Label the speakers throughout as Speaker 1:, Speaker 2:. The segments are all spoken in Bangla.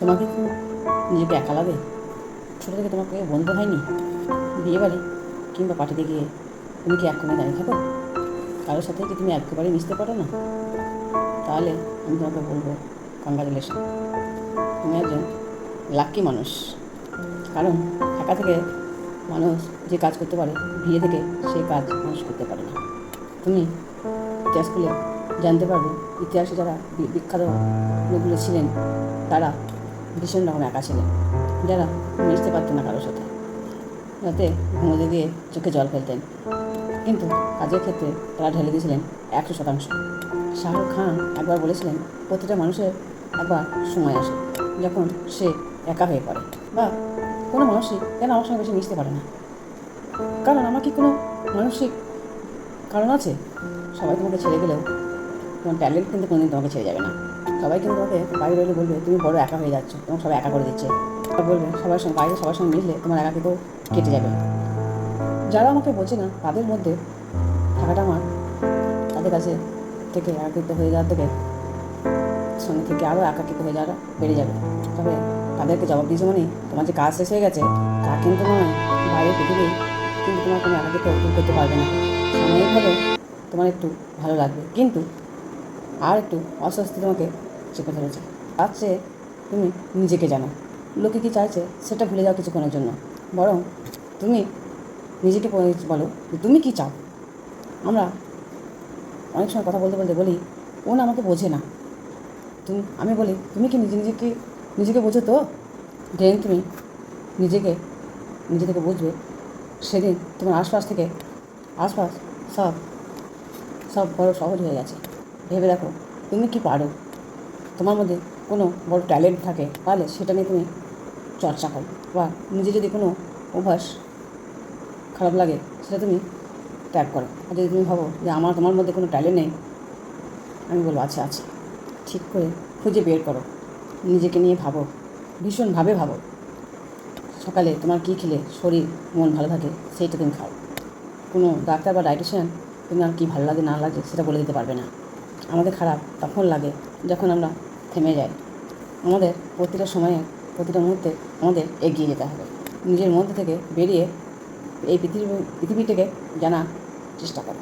Speaker 1: তোমাকে নিজেকে একা লাগে? ছোটো থেকে তোমাকে বন্ধু হয়নি? বিয়ে বাড়ি কিংবা পার্টিতে গিয়ে তুমি কি এক কোণে দাঁড়িয়ে থাকো? কারোর সাথে কি তুমি একেবারে মিশতে পারো না? তাহলে আমি তোমাকে বলব কংগ্রাচুলেশন তুমি একজন লাক্কি মানুষ। কারণ একা থেকে মানুষ যে কাজ করতে পারে, বিয়ে থেকে সেই কাজ মানুষ করতে পারে না। তুমি ইতিহাস খুলে জানতে পারবে, ইতিহাসে যারা বিখ্যাত লোকগুলো ছিলেন, তারা ভীষণ রকম একা ছিলেন। যারা মিশতে পারতো না কারোর সাথে। যাতে ঘুমোতে গিয়ে চোখে জল ফেলতেন। কিন্তু কাজের ক্ষেত্রে তারা ঢেলে দিয়েছিলেন একশো শতাংশ। শাহরুখ খান একবার বলেছিলেন, প্রতিটা মানুষের একবার সময় আসে, যখন সে একা হয়ে পড়ে। বা কোনো মানুষই কেন আমার সঙ্গে বেশি মিশতে পারে না। কারণ আমার কি কোনো মানসিক কারণ আছে? সবাই তোমাকে ছেড়ে গেলেও তোমার ট্যালেন্ট কিন্তু কোনোদিন তোমাকে ছেড়ে যাবে না। সবাই কিন্তু তোমাকে বাইরে রইলে বলবে, তুমি বড় একা হয়ে যাচ্ছ তোমার সবাই একা করে দিচ্ছে। বলবে, সবার সঙ্গে, বাইরে সবার সঙ্গে মিশলে তোমার একা কিন্তু কেটে যাবে যারা আমাকে বোঝে না, তাদের মধ্যে থাকাটা আমার, তাদের কাছে থেকে একাকিত্ব হয়ে যাওয়ার থেকে, সঙ্গে থেকে আরও একাকিত্ব হয়ে যাওয়াটা বেড়ে যাবে। তবে তাদেরকে জবাব দিয়েছে মানে তোমার যে কাজ শেষ হয়ে গেছে, তা কিন্তু নয় বাইরে পৃথিবী কিন্তু তোমার কোনো একাকিত্ব দূর করতে পারবে না। সাময়িকভাবে তোমার একটু ভালো লাগবে। কিন্তু আর একটু অস্বস্তি তোমাকে চেপে ধরেছে। তার চেয়ে তুমি নিজেকে জানো। লোকে কী চাইছে সেটা ভুলে যাও কিছুক্ষণের জন্য। বরং তুমি নিজেকে বলো যে তুমি কী চাও। আমরা অনেক সময় কথা বলতে বলতে বলি, ও না আমাকে বোঝে না। তুমি, আমি বলি, তুমি কি নিজে নিজেকে নিজেকে বোঝো তো? যেদিন তুমি নিজেকে, নিজে থেকে বুঝবে সেদিন তোমার আশপাশ থেকে, আশপাশ সব সব বড় সহজ হয়ে গেছে। ভেবে দেখো, তুমি কি পারো? তোমার মধ্যে কোনো বড় ট্যালেন্ট থাকে, তাহলে সেটা নিয়ে তুমি চর্চা করো। বা নিজে যদি কোনো অভ্যাস খারাপ লাগে, সেটা তুমি ত্যাগ করো। আর যদি তুমি ভাবো যে আমার, তোমার মধ্যে কোনো ট্যালেন্ট নেই, আমি বলব আচ্ছা আছে ঠিক করে খুঁজে বের করো। নিজেকে নিয়ে ভাবো, ভীষণভাবে ভাবো। সকালে তোমার কী খেলে শরীর, মন ভালো থাকে, সেইটা তুমি খাও। কোনো ডাক্তার বা ডায়েটিশিয়ান তুমি আর কী ভালো লাগে, না লাগে, সেটা বলে দিতে পারবে না। আমাদের খারাপ তখন লাগে যখন আমরা থেমে যাই। আমাদের প্রতিটা সময়ে, প্রতিটা মুহূর্তে আমাদের এগিয়ে যেতে হবে। নিজের মধ্যে থেকে বেরিয়ে এই পৃথিবী, পৃথিবীটাকে জানার চেষ্টা করো।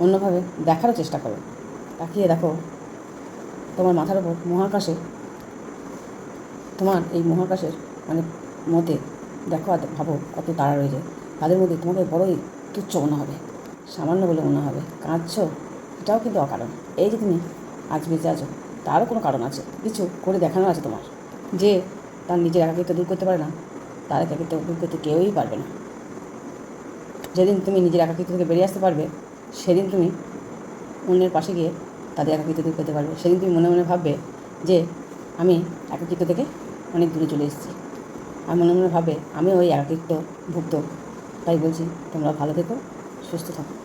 Speaker 1: অন্যভাবে দেখারও চেষ্টা করো। তাকিয়ে দেখো, তোমার মাথার উপর মহাকাশে, তোমার এই মহাকাশের মানে মধ্যে দেখো আর ভাবো কত তারা রয়েছে। তাদের মধ্যে তোমাকে বড়ই তুচ্ছ মনে হবে। সামান্য বলে মনে হবে। কাঁদছো? এটাও কিন্তু অকারণ। এই যে তুমি আজ বেঁচে আছো, তারও কোনো কারণ আছে। কিছু করে দেখানো আছে তোমার। যে তার নিজের একাকিত্ব দূর করতে পারে না, তার একাকিত্ব দূর করতে কেউই পারবে না। যেদিন তুমি নিজের একাকিত্ব থেকে বেরিয়ে আসতে পারবে, সেদিন তুমি অন্যের পাশে গিয়ে তাদের একাকিত্ব দূর করতে পারবে। সেদিন তুমি মনে মনে ভাববে যে, আমি একাকিত্ব থেকে অনেক দূরে চলে এসেছি। আর মনে মনে ভাবে আমি ওই একাকিত্ব ভুক্ত তাই বলছি, তোমরা ভালো থেকো, সুস্থ থাকো।